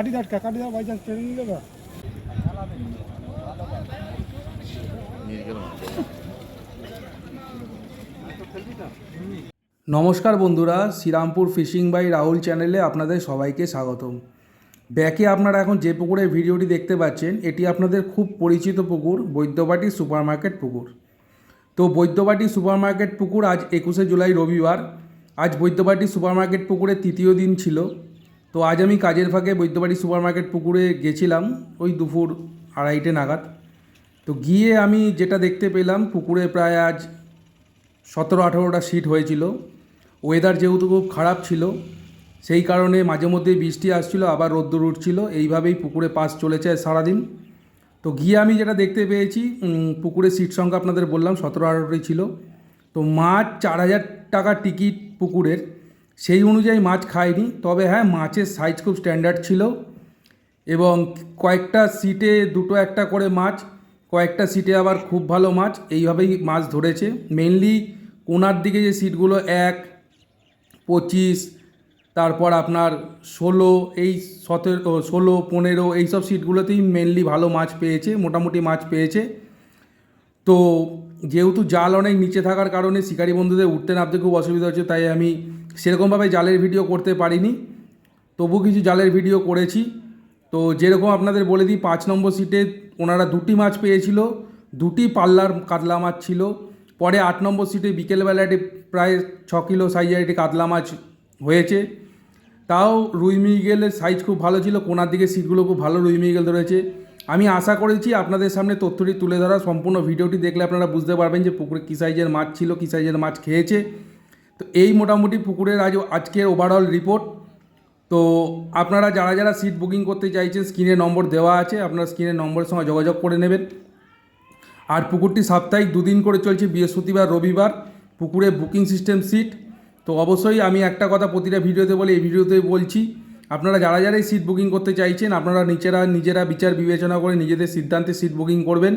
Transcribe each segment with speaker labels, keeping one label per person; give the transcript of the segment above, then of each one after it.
Speaker 1: কাটি দাঁড়কা কাটি দাও বাই চান্স ট্রেনে নিলে
Speaker 2: নমস্কার বন্ধুরা, শ্রীরামপুর ফিশিং বাই রাহুল চ্যানেলে আপনাদের সবাইকে স্বাগতম। ব্যাকে আপনারা এখন যে পুকুরের ভিডিওটি দেখতে পাচ্ছেন, এটি আপনাদের খুব পরিচিত পুকুর, বৈদ্যবাটি সুপারমার্কেট পুকুর। তো বৈদ্যবাটি সুপারমার্কেট পুকুর আজ একুশে জুলাই রবিবার। আজ বৈদ্যবাটি সুপারমার্কেট পুকুরের তৃতীয় দিন ছিল। তো আজ আমি কাজের ফাঁকে বৈদ্যবাড়ি সুপার মার্কেট পুকুরে গেছিলাম ওই দুপুর আড়াইটে নাগাদ। তো গিয়ে আমি যেটা দেখতে পেলাম পুকুরে প্রায় আজ সতেরো আঠেরোটা সিট হয়েছিল। ওয়েদার যেহেতু খুব খারাপ ছিল সেই কারণে মাঝে মধ্যেই বৃষ্টি আসছিল আবার রোদ্দুর উঠছিল। এইভাবেই পুকুরে পাস চলেছে সারাদিন। তো গিয়ে আমি যেটা দেখতে পেয়েছি উম, পুকুরের সিট সংখ্যা আপনাদের বললাম সতেরো আঠেরোটি ছিল। তো মাছ চার হাজার টাকা টিকিট পুকুরের। সেই অনুযায়ী মাছ খায়নি তবে হ্যাঁ মাছের সাইজ খুব স্ট্যান্ডার্ড ছিল এবং কয়েকটা সিটে দুটো একটা করে মাছ, কয়েকটা সিটে আবার খুব ভালো মাছ। এইভাবেই মাছ ধরেছে। মেনলি কোনার দিকে যে সিটগুলো এক, পঁচিশ, তারপর আপনার ষোলো, এই সতেরো, ষোলো, পনেরো, এইসব সিটগুলোতেই মেনলি ভালো মাছ পেয়েছে, মোটামুটি মাছ পেয়েছে। তো যেহেতু জাল অনেক নিচে থাকার কারণে শিকারী বন্ধুদের উঠতে নামতে খুব অসুবিধা হচ্ছে, তাই আমি সেরকমভাবে জালের ভিডিও করতে পারিনি। তবু কিছু জালের ভিডিও করেছি। তো যেরকম আপনাদের বলে দিই, পাঁচ নম্বর সিটে ওনারা দুটি মাছ পেয়েছিল, দুটি পাল্লার কাতলা মাছ ছিল। পরে আট নম্বর সিটে বিকেলবেলা একটি প্রায় ছ কিলো সাইজের একটি কাতলা মাছ হয়েছে। তাও রুই মৃগেলের সাইজ খুব ভালো ছিল, কোনার দিকে সিটগুলো খুব ভালো রুই মৃগেল ধরেছে। আমি আশা করেছি আপনাদের সামনে তথ্যটি তুলে ধরা, সম্পূর্ণ ভিডিওটি দেখলে আপনারা বুঝতে পারবেন যে পুকুরে কী সাইজের মাছ ছিল, কী সাইজের মাছ খেয়েছে। তো এই মোটামুটি পুকুরের আজ, আজকের ওভারঅল রিপোর্ট তো আপনারা যারা যারা সিট বুকিং করতে চাইছেন স্ক্রিনে নম্বর দেওয়া আছে, আপনারা স্ক্রিনের নম্বরের সঙ্গে যোগাযোগ করে নেবেন। আর পুকুরটি সাপ্তাহিক দুদিন করে চলছে, বৃহস্পতিবার, রবিবার। পুকুরে বুকিং সিস্টেম সিট তো অবশ্যই আমি একটা কথা প্রতিটা ভিডিওতে বলি, এই ভিডিওতে বলছি, আপনারা যারা যারাই সিট বুকিং করতে চাইছেন, আপনারা নিজেরা নিজেরা বিচার বিবেচনা করে নিজেদের সিদ্ধান্তে সিট বুকিং করবেন।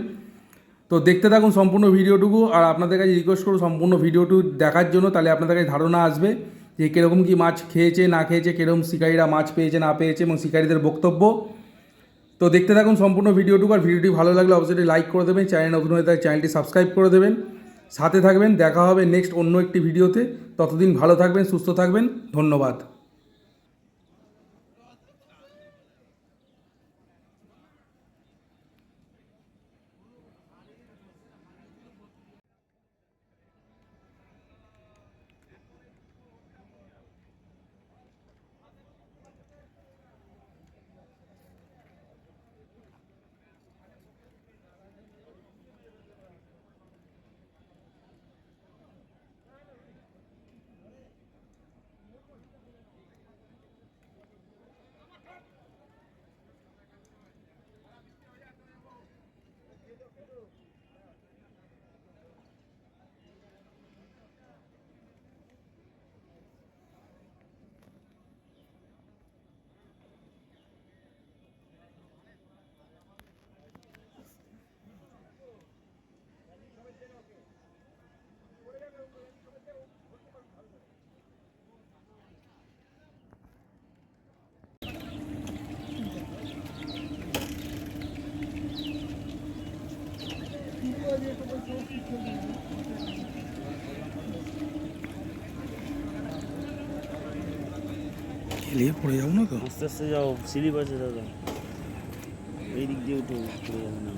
Speaker 2: তো দেখতে থাকুন সম্পূর্ণ ভিডিওটুকু, আর আপনাদের কাছে রিকোয়েস্ট করুন সম্পূর্ণ ভিডিওটু দেখার জন্য, তাহলে আপনাদের কাছে ধারণা আসবে যে কীরকম কী মাছ খেয়েছে, না খেয়েছে, কীরকম শিকারীরা মাছ পেয়েছে, না পেয়েছে এবং শিকারীদের বক্তব্য। তো দেখতে থাকুন সম্পূর্ণ ভিডিওটুকু, আর ভিডিওটি ভালো লাগলে অবশ্যই লাইক করে দেবেন, চ্যানেল নতুন হয়ে চ্যানেলটি সাবস্ক্রাইব করে দেবেন। সাথে থাকবেন, দেখা হবে নেক্সট অন্য একটি ভিডিওতে। ততদিন ভালো থাকবেন, সুস্থ থাকবেন, ধন্যবাদ। খেলিয়ে পড়ে যাব না তো?
Speaker 3: আস্তে আস্তে যাও স্লিপ আছে দাদা। এই দিক দিয়ে উঠো পড়ে যাবে না।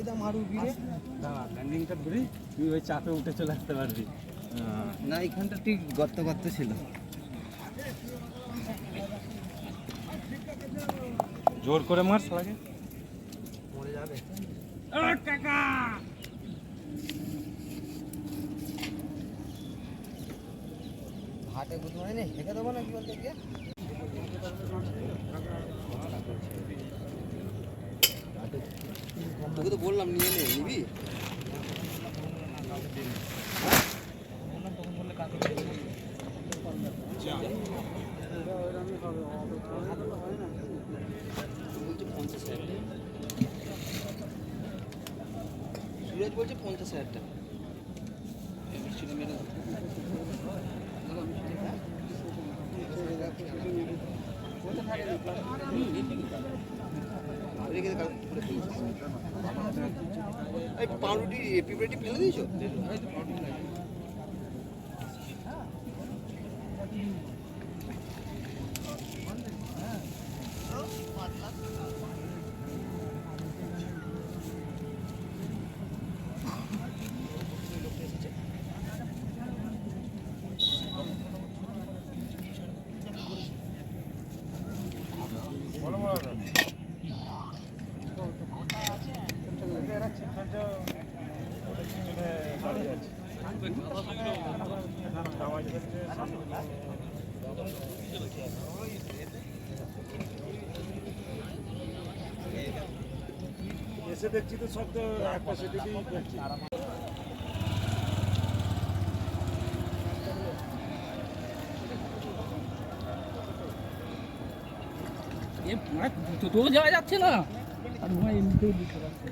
Speaker 1: হিম্মত
Speaker 4: ল্যান্ডিংটা ধরি তুই ওই চাপে উঠে চলে আসতে পারবি।
Speaker 5: না এখানটা ঠিক গর্ত গর্ত ছিল।
Speaker 4: জোর করে মার লাগে
Speaker 5: হাটে বুঝতে পারিনি হেঁকে দেবো না কি বলতে গিয়ে তোকে তো বললাম নিয়ে নে নিবি? সুরজ বলছে পঞ্চাশ হাজার টাকা মেরে দাও। দাদা, আমি ছিল, হ্যাঁ? রেখে পাউরুটি পিঁপড়েটি ফেলে দিয়েছ? এই তো পাউরুটি ফেলে দিয়েছ।
Speaker 1: এসে দেখছি তো সব তো একটা সেটিতেই দেখছি।
Speaker 6: এ মানে যাওয়া যাচ্ছে না। আর হয় এমনিতেও দিতে পারছে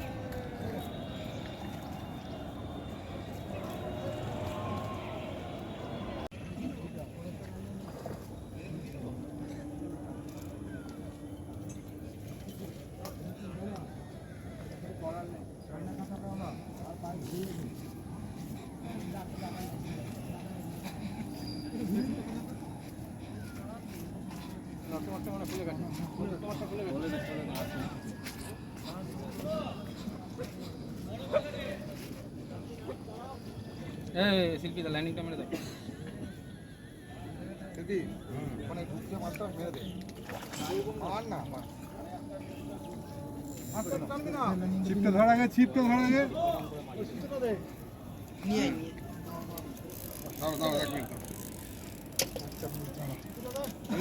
Speaker 6: এ শিল্পী দা। ল্যান্ডিংটা মেরে। দাও
Speaker 1: ছিপটা ধরা গে ছিপটা ধরা গে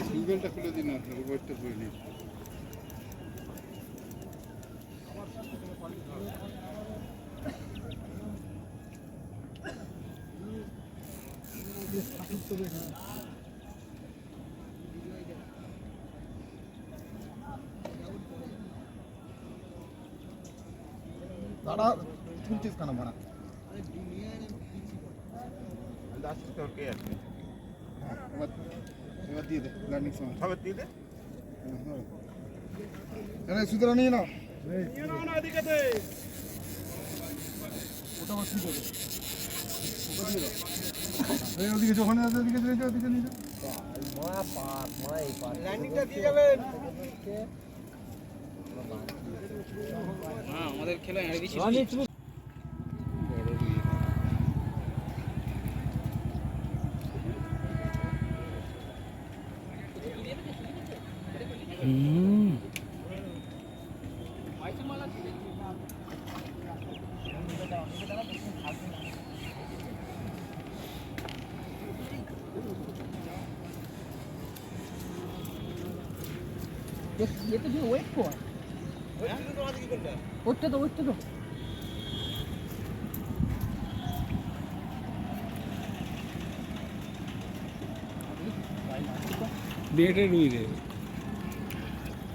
Speaker 1: সিঙ্গেলটা খুলে দিন আপনার ওয়েটটা ধরে নিন দাঁড়া তুলছিস কেন ভাড়া এবার এবার দিয়ে দে ল্যান্ডিং সময়। সবে দিয়ে দে। সুতরাং নিয়ে নাও। ওটা আবার ঠিক ওটা দিয়ে দাও ওদিকে যখন আছে, ওদিকে দিয়ে যাও ওদিকে নিয়ে যাও। ল্যান্ডিংটা দিয়ে যাবেন
Speaker 6: আমাদের খেলা এড়ে দিচ্ছি এতে ওয়েট কর ওইটা তো ওইটা তো।
Speaker 4: বেটে রুই রে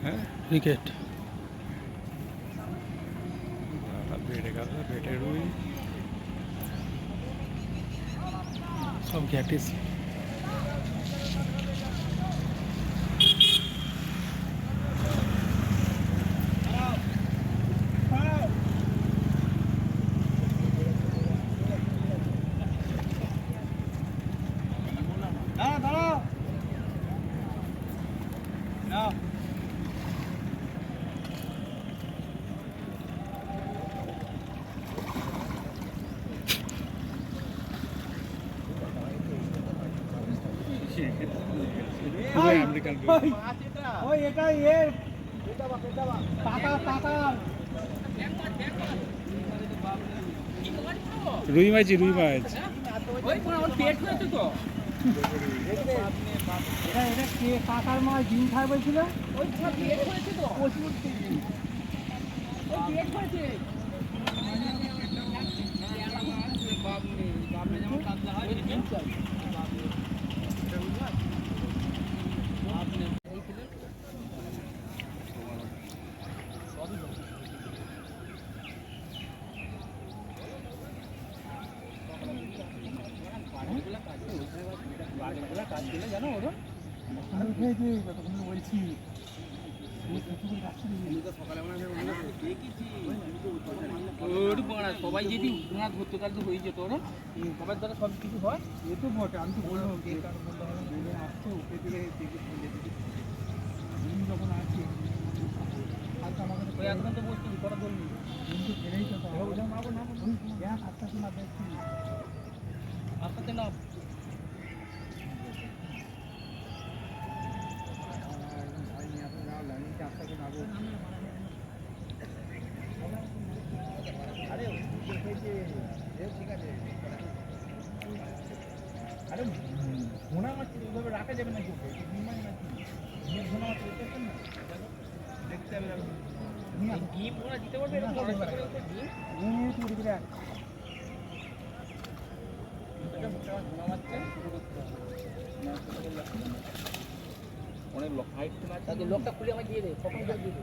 Speaker 4: হ্যাঁ?
Speaker 7: ক্রিকেট
Speaker 4: বেটে গেল বেটে রুই।
Speaker 7: সব গ্যাটিস
Speaker 1: দাঁড়া দাঁড়া না
Speaker 5: ওই এর।
Speaker 1: রুই মাছ রুই মাছ।
Speaker 6: ওই কোনো আমার পেট হয়েছে তো।
Speaker 5: এটা এটা কে কাকার মাছ ডিম খায় বলছিল?
Speaker 6: ওই সব পেট হয়েছে তো প্রচুর ওই পেট হয়েছে যেমন কাতলা হয় ডিম চাই
Speaker 5: আমি উঠেছি যতক্ষণ বলছি
Speaker 6: ওর বাড়া সবাই যদি না ধরতে তাহলে তো হয়ে যেত ওরা সবার দ্বারা সব কিছু হয়।
Speaker 5: এ তো বটে আমি তো বললাম কে? কার বলতে হবে না বেরিয়ে আসছে উঠে দিকে যখন আসছে কালকে আমাকে তো
Speaker 6: বলছি করা ধরলি
Speaker 5: কিন্তু ফেলেই তো আটটা সময় দেখছি
Speaker 6: আস্তে না
Speaker 5: ভাই নিয়ে আসলে যাওয়া লাগে চারটাকে যাব আরে ঠিক আছে আরে ঘোনা মাছ ওইভাবে রাখা যাবে না কি ওকে নাকি ঘোনা মাছ। দেখতেছেন না? দেখতে হবে
Speaker 6: ডিম ওরা দিতে পারবে? এরকম
Speaker 5: না,
Speaker 6: করে করে ডিম?
Speaker 5: ঘুমিয়ে তুই
Speaker 6: অনেক লোক হাইট লোকটা খুলে আমায় দিয়ে দে কখন দিয়ে দে।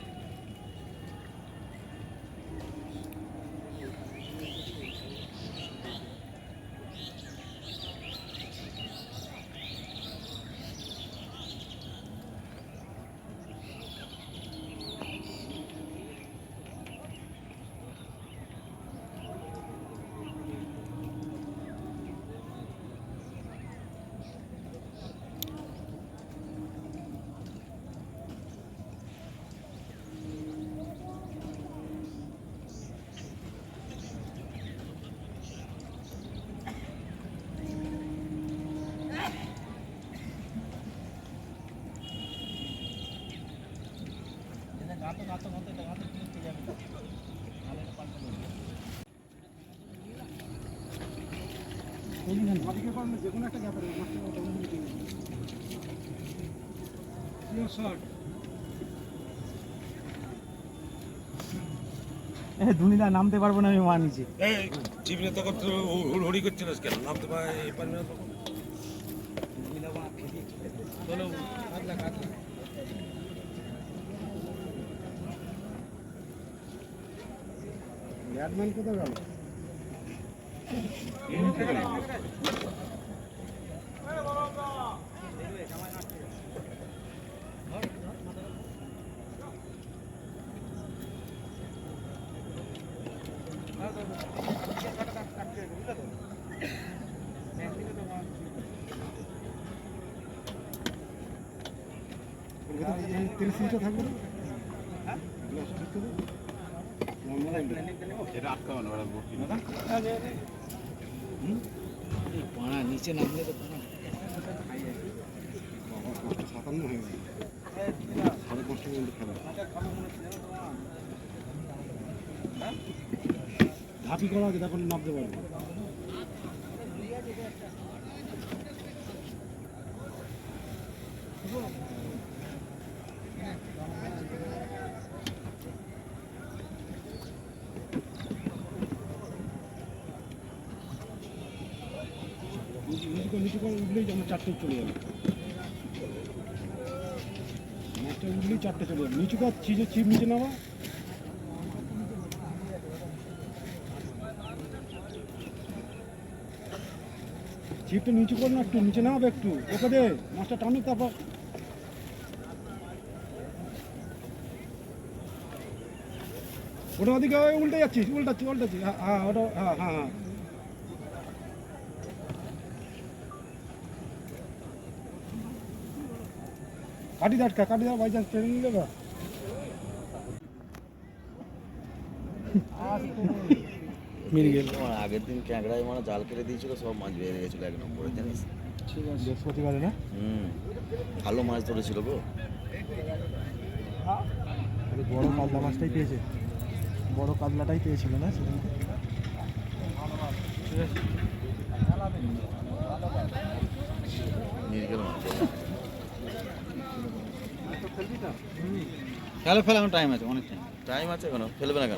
Speaker 5: ধুনিদা নামতে পারব না আমি মানিছি
Speaker 1: চিবলে তখন তো হড়ি করছিলিস কেন? নামতে পারবি না তখন
Speaker 5: ব্যাটম্যান কোথায় গেল তেল সিলটা থাকবে না
Speaker 6: পাড়া নিচে নামলে তো
Speaker 5: সাতান্ন হয়ে? গেল সাড়ে পাঁচটা পর্যন্ত খেলা ঝাঁপি করা আছে তখন নামতে পারবে। নিচু করে উঠলেই আমার চারটে চলে যাবে। মাছটা উঠলেই চারটে চলে যাবে। নিচু চিজে চিপ নিচে নামা। চিপটা নিচু কর না একটু, নিচে নামাবে একটু। ওকে দে, মাছটা টানুক তারপর। ওটা ওদিকে উল্টে যাচ্ছিস উল্টাচ্ছি উল্টাচ্ছি হ্যাঁ হ্যাঁ ওটা হ্যাঁ হ্যাঁ হ্যাঁ। কাটি দাঁড় কাটি দাঁড় বাই চান্স ট্রেন নিলে বা
Speaker 2: মিরিগেল
Speaker 3: আগের দিন ক্যাংড়ায় মানে জাল কেটে দিয়েছিল সব মাছ বেরিয়ে গেছিল এক নম্বরে জানিস?
Speaker 1: ঠিক আছে। বৃহস্পতিবারে না?
Speaker 3: হুম। ভালো মাছ ধরেছিল গো।
Speaker 1: বড় কাতলা মাছটাই পেয়েছে। বড় কাতলাটাই পেয়েছিল না সেদিনকে?
Speaker 8: খেলো ফেলা টাইম আছে অনেক টাইম
Speaker 3: টাইম আছে এখনও ফেলবে না কেন?